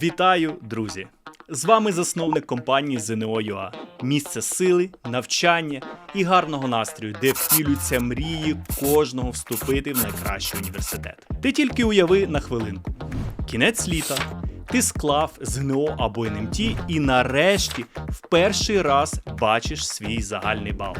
Вітаю, друзі! З вами засновник компанії ЗНО.ЮА. Місце сили, навчання і гарного настрою, де втілюються мрії кожного вступити в найкращий університет. Ти тільки уяви на хвилинку. Кінець літа. Ти склав ЗНО або НМТ і нарешті в перший раз бачиш свій загальний бал.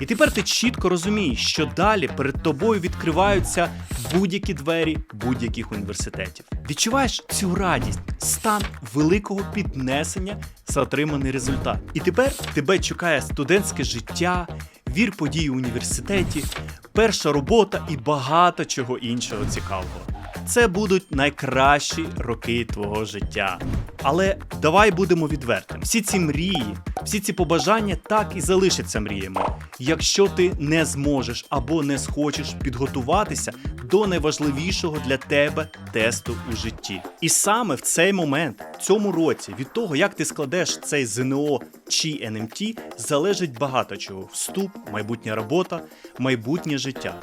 І тепер ти чітко розумієш, що далі перед тобою відкриваються будь-які двері будь-яких університетів. Відчуваєш цю радість, стан великого піднесення за отриманий результат. І тепер тебе чекає студентське життя, вір подій у університеті, перша робота і багато чого іншого цікавого. Це будуть найкращі роки твого життя. Але давай будемо відвертими. Всі ці мрії, всі ці побажання так і залишаться мріями, якщо ти не зможеш або не схочеш підготуватися до найважливішого для тебе тесту у житті. І саме в цей момент, в цьому році, від того, як ти складеш цей ЗНО чи НМТ, залежить багато чого: вступ, майбутня робота, майбутнє життя.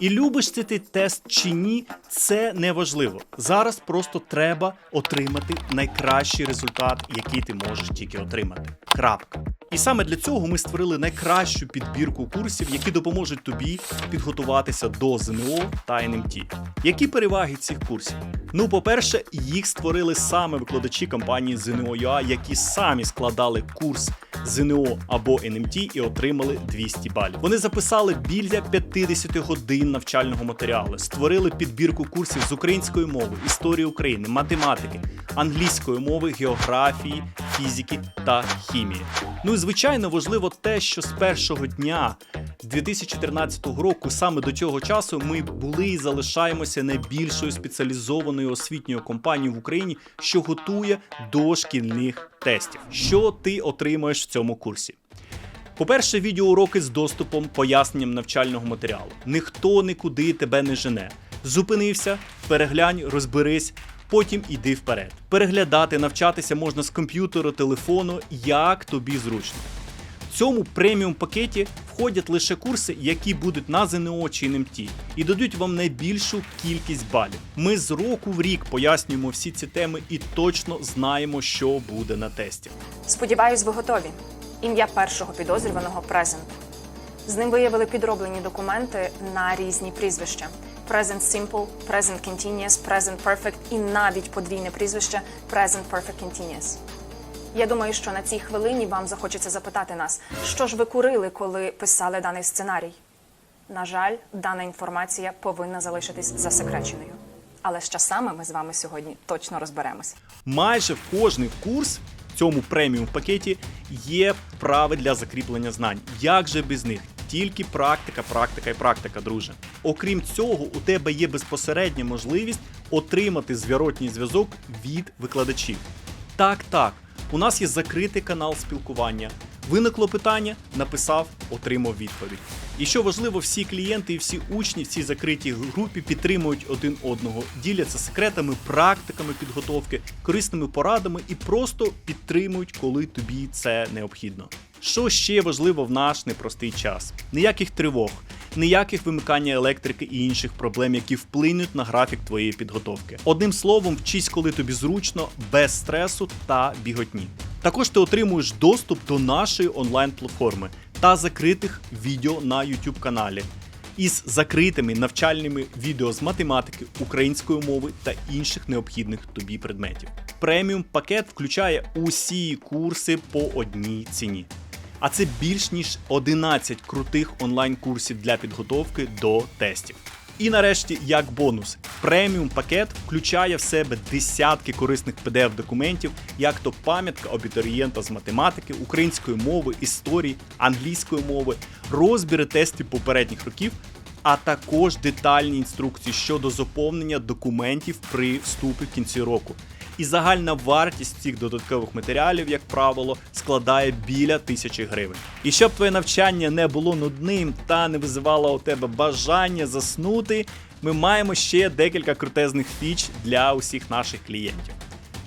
І любиш ти ти тест чи ні, це не важливо. Зараз просто треба отримати найкращий результат, який ти можеш тільки отримати. Крапка. І саме для цього ми створили найкращу підбірку курсів, які допоможуть тобі підготуватися до ЗНО та НМТ. Які переваги цих курсів? Ну, по-перше, їх створили саме викладачі компанії ЗНО.UA, які самі складали курс ЗНО або НМТ і отримали 200 балів. Вони записали біля 50 годин навчального матеріалу, створили підбірку курсів з української мови, історії України, математики, англійської мови, географії, фізики та хімії. Ну і звичайно важливо те, що з першого дня 2014 року, саме до цього часу, ми були і залишаємося найбільшою спеціалізованою освітньою компанією в Україні, що готує до шкільних тестів. Що ти отримаєш в цьому курсі? По-перше, відеоуроки з доступом, поясненням навчального матеріалу. Ніхто нікуди тебе не жене. Зупинився, переглянь, розберись, потім іди вперед. Переглядати, навчатися можна з комп'ютера, телефону, як тобі зручно. В цьому преміум пакеті входять лише курси, які будуть на ЗНО чи НМТ, і дадуть вам найбільшу кількість балів. Ми з року в рік пояснюємо всі ці теми і точно знаємо, що буде на тесті. Сподіваюсь, ви готові. Ім'я першого підозрюваного Презент. З ним виявили підроблені документи на різні прізвища: Present Simple, Present Continuous, Present Perfect і навіть подвійне прізвище Present Perfect Continuous. Я думаю, що на цій хвилині вам захочеться запитати нас, що ж ви курили, коли писали даний сценарій. На жаль, дана інформація повинна залишитись засекреченою. Але з часами ми з вами сьогодні точно розберемося. Майже в кожний курс в цьому преміум пакеті є вправи для закріплення знань. Як же без них? Тільки практика, практика і практика, друже. Окрім цього, у тебе є безпосередня можливість отримати зворотній зв'язок від викладачів. Так, так, у нас є закритий канал спілкування. Виникло питання, написав, отримав відповідь. І що важливо, всі клієнти і всі учні в цій закритій групі підтримують один одного, діляться секретами, практиками підготовки, корисними порадами і просто підтримують, коли тобі це необхідно. Що ще важливо в наш непростий час? Ніяких тривог, ніяких вимикання електрики і інших проблем, які вплинуть на графік твоєї підготовки. Одним словом, вчись, коли тобі зручно, без стресу та біготні. Також ти отримуєш доступ до нашої онлайн-платформи та закритих відео на YouTube каналі із закритими навчальними відео з математики, української мови та інших необхідних тобі предметів. Преміум пакет включає усі курси по одній ціні. А це більш ніж 11 крутих онлайн-курсів для підготовки до тестів. І нарешті, як бонус, преміум пакет включає в себе десятки корисних pdf документів, як то пам'ятка абітурієнта з математики, української мови, історії, англійської мови, розбіри тестів попередніх років, а також детальні інструкції щодо заповнення документів при вступі в кінці року. І загальна вартість цих додаткових матеріалів, як правило, складає біля тисячі гривень. І щоб твоє навчання не було нудним та не визивало у тебе бажання заснути, ми маємо ще декілька крутезних фіч для усіх наших клієнтів.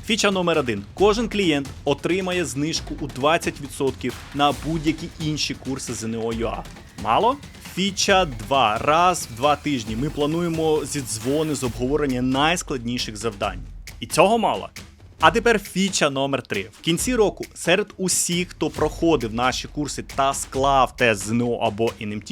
Фіча номер один: кожен клієнт отримає знижку у 20% на будь-які інші курси ЗНО.UA. Мало? Фіча 2. Раз в два тижні ми плануємо зідзвони з обговорення найскладніших завдань. І цього мало. А тепер фіча номер 3 В кінці року серед усіх, хто проходив наші курси та склав тест ЗНО або НМТ,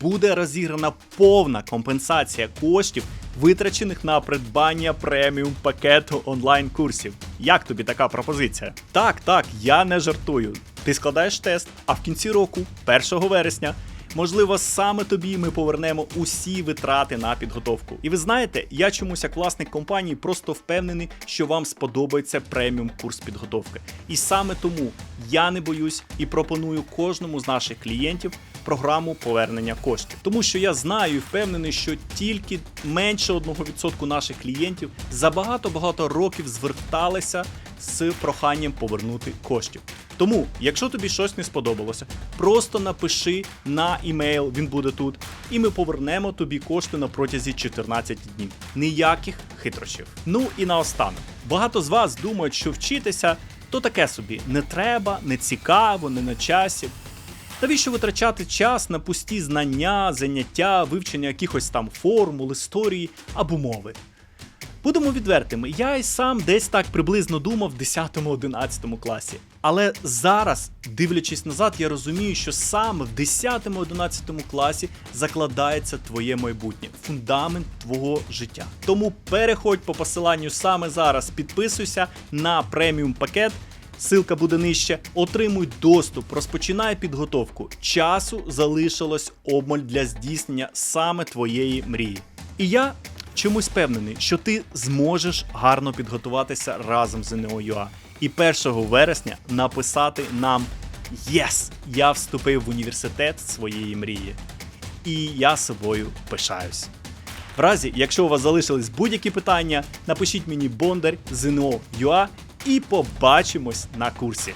буде розіграна повна компенсація коштів, витрачених на придбання преміум пакету онлайн-курсів. Як тобі така пропозиція? Так, так, я не жартую. Ти складаєш тест, а в кінці року, 1 вересня, Можливо, саме тобі ми повернемо усі витрати на підготовку. І ви знаєте, я чомусь як власник компанії просто впевнений, що вам сподобається преміум курс підготовки. І саме тому я не боюсь і пропоную кожному з наших клієнтів програму повернення коштів. Тому що я знаю і впевнений, що тільки менше 1% наших клієнтів за багато-багато років зверталися з проханням повернути коштів. Тому, якщо тобі щось не сподобалося, просто напиши на імейл, він буде тут, і ми повернемо тобі кошти на протязі 14 днів. Ніяких хитрощів. Ну і наостанок. Багато з вас думають, що вчитися то таке собі не треба, не цікаво, не на часі. Навіщо витрачати час на пусті знання, заняття, вивчення якихось там формул, історії або мови? Будемо відвертими, я й сам десь так приблизно думав в 10-11 класі. Але зараз, дивлячись назад, я розумію, що саме в 10-11 класі закладається твоє майбутнє, фундамент твого життя. Тому переходь по посиланню саме зараз, підписуйся на преміум пакет. Силка буде нижче. Отримуй доступ, розпочинай підготовку. Часу залишилось обмаль для здійснення саме твоєї мрії. І я чомусь впевнений, що ти зможеш гарно підготуватися разом з НОЮА. І 1 вересня написати нам Єс! Я вступив в університет своєї мрії. І я собою пишаюсь. В разі, якщо у вас залишились будь-які питання, напишіть мені Бондар ЗНО.UA і побачимось на курсі.